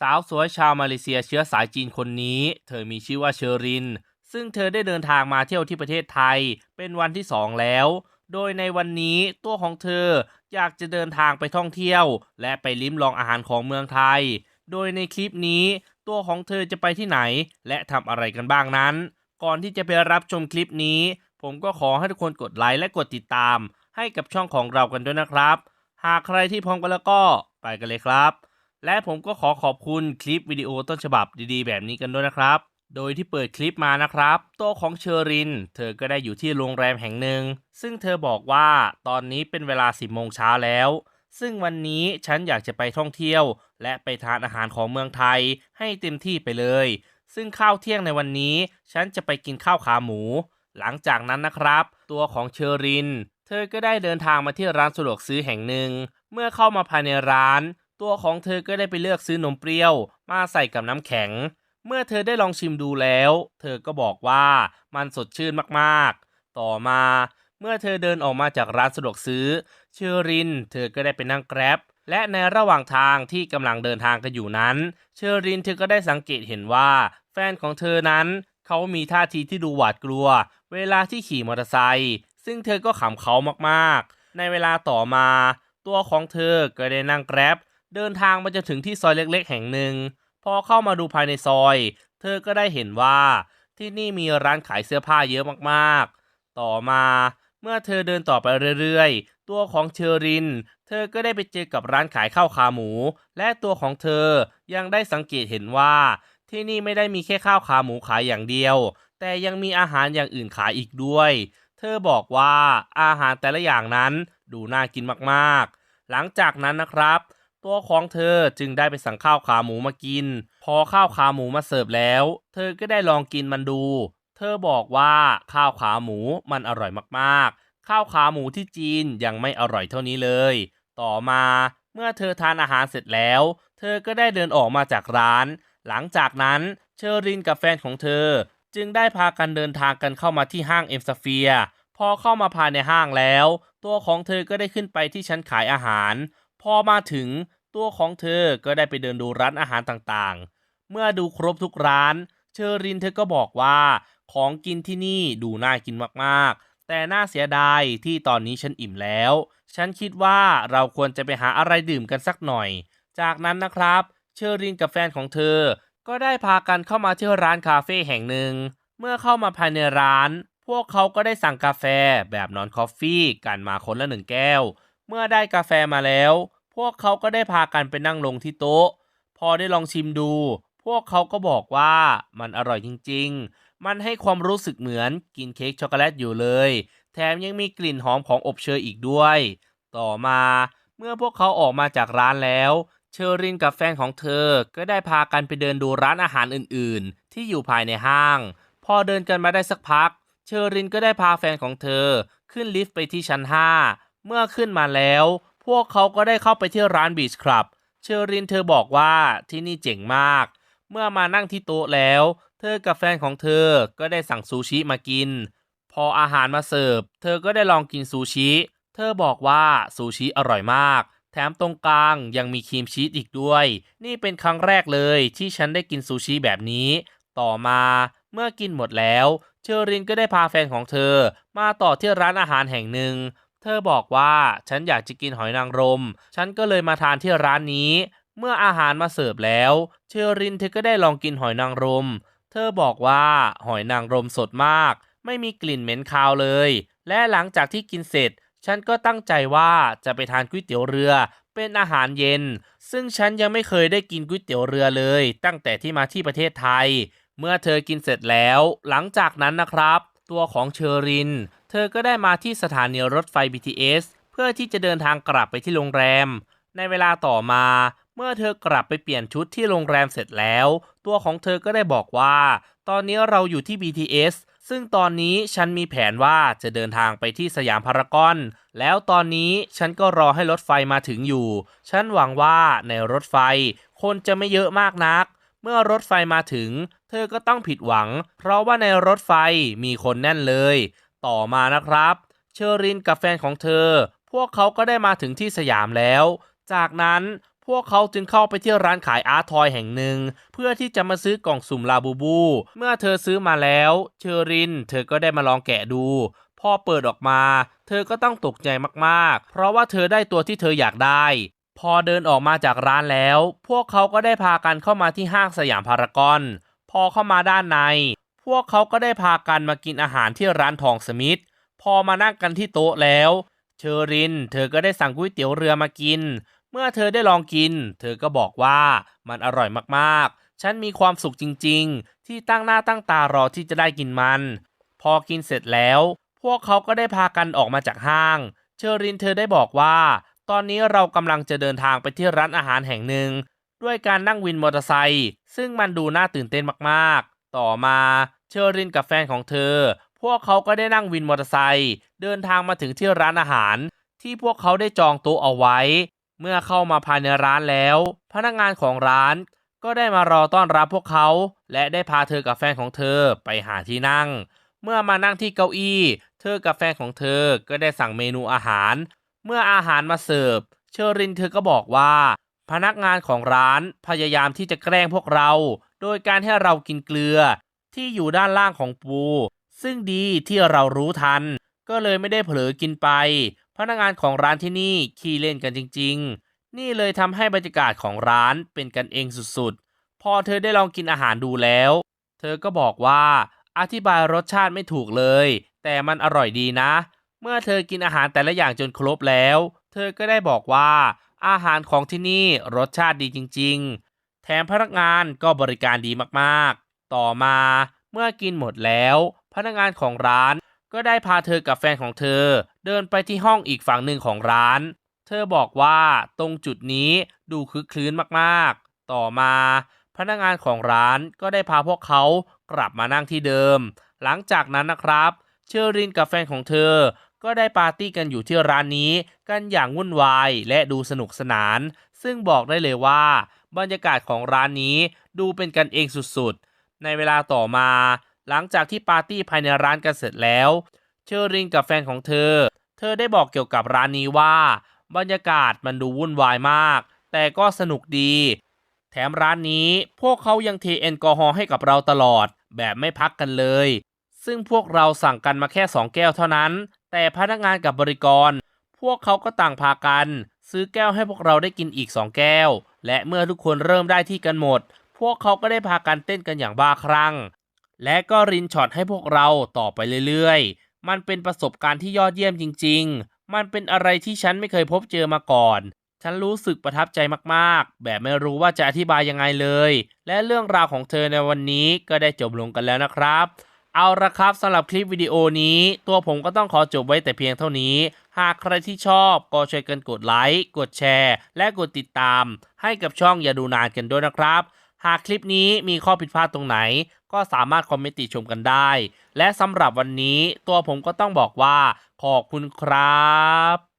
สาวสวยชาวมาเลเซียเชื้อสายจีนคนนี้ เธอมีชื่อว่าเชอริน ซึ่งเธอได้เดินทางมาเที่ยวที่ประเทศไทย เป็นวันที่สองแล้ว โดยในวันนี้ตัวของเธออยากจะเดินทางไปท่องเที่ยว และไปลิ้มลองอาหารของเมืองไทย โดยในคลิปนี้ตัวของเธอจะไปที่ไหน และทำอะไรกันบ้างนั้น ก่อนที่จะไปรับชมคลิปนี้ ผมก็ขอให้ทุกคนกดไลค์และกดติดตาม ให้กับช่องของเรากันด้วยนะครับ หากใครที่พร้อมกันแล้วก็ไปกันเลยครับ และผมก็ขอขอบคุณคลิปวิดีโอต้นฉบับดีๆ แบบนี้กันด้วยนะครับ โดยที่เปิดคลิปมานะครับ ตัวของเชอริน เธอก็ได้อยู่ที่โรงแรมแห่งหนึ่ง ซึ่งเธอบอกว่าตอนนี้เป็นเวลา 10โมงเช้าแล้ว ซึ่งวันนี้ฉันอยากจะไปท่องเที่ยว และไปทานอาหารของเมืองไทยให้เต็มที่ไปเลย ซึ่งข้าวเที่ยงในวันนี้ ฉันจะไปกินข้าวขาหมู หลังจากนั้นนะครับ ตัวของเชอริน เธอก็ได้เดินทางมาที่ร้านสะดวกซื้อแห่งหนึ่ง เมื่อเข้ามาภายในร้าน ตัวของเธอก็ได้ไปเลือกซื้อนมเปรี้ยว มาใส่กับน้ำแข็ง เมื่อเธอได้ลองชิมดูแล้ว เธอก็บอกว่ามันสดชื่นมากๆ ต่อมาเมื่อเธอเดินออกมาจากร้านสะดวกซื้อเชอริน เธอก็ได้ไปนั่งแกร็บและในระหว่างทางที่กำลังเดินทางกันอยู่นั้น เชอรินเธอก็ได้สังเกตเห็นว่า แฟนของเธอนั้น เขามีท่าทีที่ดูหวาดกลัว เวลาที่ขี่มอเตอร์ไซค์ซึ่งเธอก็ขำเขามากๆ ในเวลาต่อมา ตัวของเธอก็ได้นั่งแกร็บ เดินทางมาจนถึงที่ซอยเล็กๆ แห่งหนึ่ง พอเข้ามาดูภายในซอย เธอก็ได้เห็นว่าที่นี่มีร้านขายเสื้อผ้าเยอะมากๆ ต่อมาเมื่อเธอเดินต่อไปเรื่อยๆ ตัวของเชอริน เธอก็ได้ไปเจอกับร้านขายข้าวขาหมู และตัวของเธอยังได้สังเกตเห็นว่า ที่นี่ไม่ได้มีแค่ข้าวขาหมูขายอย่างเดียว แต่ยังมีอาหารอย่างอื่นขายอีกด้วย เธอบอกว่าอาหารแต่ละอย่างนั้นดูน่ากินมากๆ หลังจากนั้นนะครับ ตัวของเธอจึงได้ไปสั่งข้าวขาหมูมากิน พอข้าวขาหมูมาเสิร์ฟแล้ว เธอก็ได้ลองกินมันดู เธอบอกว่าข้าวขาหมูมันอร่อยมากๆ ข้าวขาหมูที่จีนยังไม่อร่อยเท่านี้เลย ต่อมาเมื่อเธอทานอาหารเสร็จแล้ว เธอก็ได้เดินออกมาจากร้าน หลังจากนั้นเชอรินกับแฟนของเธอ จึงได้พากันเดินทางกันเข้ามาที่ห้างเอ็มสเฟียพอเข้ามาภายในห้างแล้ว ตัวของเธอก็ได้ขึ้นไปที่ชั้นขายอาหาร พอมาถึงตัวของเธอก็ได้ไปเดินดูร้านอาหารต่างๆ เมื่อดูครบทุกร้าน เชอรินเธอก็บอกว่าของกินที่นี่ดูน่ากินมากๆ แต่น่าเสียดายที่ตอนนี้ฉันอิ่มแล้ว ฉันคิดว่าเราควรจะไปหาอะไรดื่มกันสักหน่อย จากนั้นนะครับ เชอรินกับแฟนของเธอ ก็ได้พากันเข้ามาที่ร้านคาเฟ่แห่งหนึ่ง เมื่อเข้ามาภายในร้าน พวกเขาก็ได้สั่งกาแฟแบบนอนคอฟฟี่กันมาคนละหนึ่งแก้ว เมื่อได้กาแฟมาแล้ว พวกเขาก็ได้พากันไปนั่งลงที่โต๊ะ พอได้ลองชิมดู พวกเขาก็บอกว่ามันอร่อยจริง ๆ มันให้ความรู้สึกเหมือนกินเค้กช็อกโกแลตอยู่เลย แถมยังมีกลิ่นหอมของอบเชยอีกด้วย ต่อมาเมื่อพวกเขาออกมาจากร้านแล้ว เชอรินกับแฟนของเธอ ก็ได้พากันไปเดินดูร้านอาหารอื่น ๆ ที่อยู่ภายในห้าง พอเดินกันมาได้สักพัก เชอรินก็ได้พาแฟนของเธอขึ้นลิฟต์ไปที่ชั้น 5 เมื่อขึ้นมาแล้ว พวกเขาก็ได้เข้าไปที่ร้านบีชคลับ เชอรินเธอบอกว่าที่นี่เจ๋งมาก เมื่อมานั่งที่โต๊ะแล้ว เธอกับแฟนของเธอก็ได้สั่งซูชิมากิน พออาหารมาเสิร์ฟ เธอก็ได้ลองกินซูชิ เธอบอกว่าซูชิอร่อยมาก แถมตรงกลางยังมีครีมชีสอีกด้วย นี่เป็นครั้งแรกเลยที่ฉันได้กินซูชิแบบนี้ ต่อมาเมื่อกินหมดแล้ว เชอรินก็ได้พาแฟนของเธอมาต่อที่ร้านอาหารแห่งหนึ่ง เธอบอกว่าฉันอยากจะกินหอยนางรม ฉันก็เลยมาทานที่ร้านนี้ เมื่ออาหารมาเสิร์ฟแล้ว เชอรินเธอก็ได้ลองกินหอยนางรม เธอบอกว่าหอยนางรมสดมาก ไม่มีกลิ่นเหม็นคาวเลย และหลังจากที่กินเสร็จ ฉันก็ตั้งใจว่าจะไปทานก๋วยเตี๋ยวเรือ เป็นอาหารเย็น ซึ่งฉันยังไม่เคยได้กินก๋วยเตี๋ยวเรือเลย ตั้งแต่ที่มาที่ประเทศไทย เมื่อเธอกินเสร็จแล้ว หลังจากนั้นนะครับ ตัวของเชอริน เธอก็ได้มาที่สถานีรถไฟ BTS เพื่อที่จะเดินทางกลับไปที่โรงแรม ในเวลาต่อมา เมื่อเธอกลับไปเปลี่ยนชุดที่โรงแรมเสร็จแล้ว ตัวของเธอก็ได้บอกว่า ตอนนี้เราอยู่ที่ BTS ซึ่งตอนนี้ฉันมีแผนว่าจะเดินทางไปที่สยามพารากอน แล้วตอนนี้ฉันก็รอให้รถไฟมาถึงอยู่ ฉันหวังว่าในรถไฟ คนจะไม่เยอะมากนัก เมื่อรถไฟมาถึง เธอก็ต้องผิดหวัง เพราะว่าในรถไฟมีคนแน่นเลย ต่อมานะครับ เชอรินกับแฟนของเธอ พวกเขาก็ได้มาถึงที่สยามแล้ว จากนั้นพวกเขาจึงเข้าไปที่ร้านขายอาร์ทอยแห่งหนึ่ง เพื่อที่จะมาซื้อกล่องสุ่มลาบูบู เมื่อเธอซื้อมาแล้ว เชอริน เธอก็ได้มาลองแกะดู พอเปิดออกมา เธอก็ต้องตกใจมากๆ เพราะว่าเธอได้ตัวที่เธออยากได้ พอเดินออกมาจากร้านแล้ว พวกเขาก็ได้พากันเข้ามาที่ห้างสยามพารากอน พอเข้ามาด้านใน วกเขาก็ได้พากันมากินอาหารที่ร้านทองสมิธพอมานั่งกันที่โต๊ะแล้ว เชอริน เธอก็ได้สั่งก๋วยเตี๋ยวเรือมากิน เมื่อเธอได้ลองกิน เธอก็บอกว่ามันอร่อยมากๆ ฉันมีความสุขจริง ๆ ที่ตั้งหน้าตั้งตารอที่จะได้กินมัน พอกินเสร็จแล้ว พวกเขาก็ได้พากันออกมาจากห้าง เชอรินเธอได้บอกว่า ตอนนี้เรากำลังจะเดินทางไปที่ร้านอาหารแห่งหนึ่ง ด้วยการนั่งวินมอเตอร์ไซค์ซึ่งมันดูน่าตื่นเต้นมากๆ ต่อมา เชอรินกับแฟนของเธอ พวกเขาก็ได้นั่งวินมอเตอร์ไซค์เดินทางมาถึงที่ร้านอาหาร ที่พวกเขาได้จองโต๊ะเอาไว้ เมื่อเข้ามาภายในร้านแล้ว พนักงานของร้านก็ได้มารอต้อนรับพวกเขา และได้พาเธอกับแฟนของเธอไปหาที่นั่ง เมื่อมานั่งที่เก้าอี้ เธอกับแฟนของเธอก็ได้สั่งเมนูอาหาร เมื่ออาหารมาเสิร์ฟ เชอรินเธอก็บอกว่า พนักงานของร้านพยายามที่จะแกล้งพวกเรา โดยการให้เรากินเกลือ ที่อยู่ด้านล่างของปู ซึ่งดีที่เรารู้ทัน ก็เลยไม่ได้เผลอกินไป พนักงานของร้านที่นี่ขี้เล่นกันจริง ๆ นี่เลยทำให้บรรยากาศของร้านเป็นกันเองสุดๆ พอเธอได้ลองกินอาหารดูแล้ว เธอก็บอกว่าอธิบายรสชาติไม่ถูกเลย แต่มันอร่อยดีนะ เมื่อเธอกินอาหารแต่ละอย่างจนครบแล้ว เธอก็ได้บอกว่าอาหารของที่นี่รสชาติดีจริง ๆ แถมพนักงานก็บริการดีมากๆ ต่อมาเมื่อกินหมดแล้ว พนักงานของร้านก็ได้พาเธอกับแฟนของเธอ เดินไปที่ห้องอีกฝั่งหนึ่งของร้าน เธอบอกว่าตรงจุดนี้ดูคึกคืนมากๆ ต่อมา พนักงานของร้านก็ได้พาพวกเขากลับมานั่งที่เดิม หลังจากนั้นนะครับ เชอรินกับแฟนของเธอ ก็ได้ปาร์ตี้กันอยู่ที่ร้านนี้กันอย่างวุ่นวายและดูสนุกสนาน ซึ่งบอกได้เลยว่า บรรยากาศของร้านนี้ดูเป็นกันเองสุดๆ ในเวลาต่อมา หลังจากที่ปาร์ตี้ภายในร้านกันเสร็จแล้ว เชอรินกับแฟนของเธอ เธอได้บอกเกี่ยวกับร้านนี้ว่า บรรยากาศมันดูวุ่นวายมาก แต่ก็สนุกดี แถมร้านนี้พวกเขายังเทแอลกอฮอล์ให้กับเราตลอด แบบไม่พักกันเลย ซึ่งพวกเราสั่งกันมาแค่ 2 แก้วเท่านั้น แต่พนักงานกับบริกร พวกเขาก็ต่างพากัน ซื้อแก้วให้พวกเราได้กินอีก 2 แก้ว และเมื่อทุกคนเริ่มได้ที่กันหมด พวกเขาก็ได้พากันเต้นกันอย่างบ้าคลั่ง และก็รินช็อตให้พวกเราต่อไปเรื่อยๆ มันเป็นประสบการณ์ที่ยอดเยี่ยมจริง ๆ มันเป็นอะไรที่ฉันไม่เคยพบเจอมาก่อน ฉันรู้สึกประทับใจมากๆ แบบไม่รู้ว่าจะอธิบายยังไงเลย และเรื่องราวของเธอในวันนี้ก็ได้จบลงกันแล้วนะครับเอาละครับสำหรับคลิปวิดีโอนี้ ตัวผมก็ต้องขอจบไว้แต่เพียงเท่านี้ หากใครที่ชอบก็ช่วยกันกดไลค์ กดแชร์ และกดติดตาม ให้กับช่องอย่าดูนานกันด้วยนะครับ หากคลิปนี้มีข้อผิดพลาดตรงไหน ก็สามารถคอมเมนต์ติชมกันได้ และสำหรับวันนี้ตัวผมก็ต้องบอกว่าขอบคุณครับ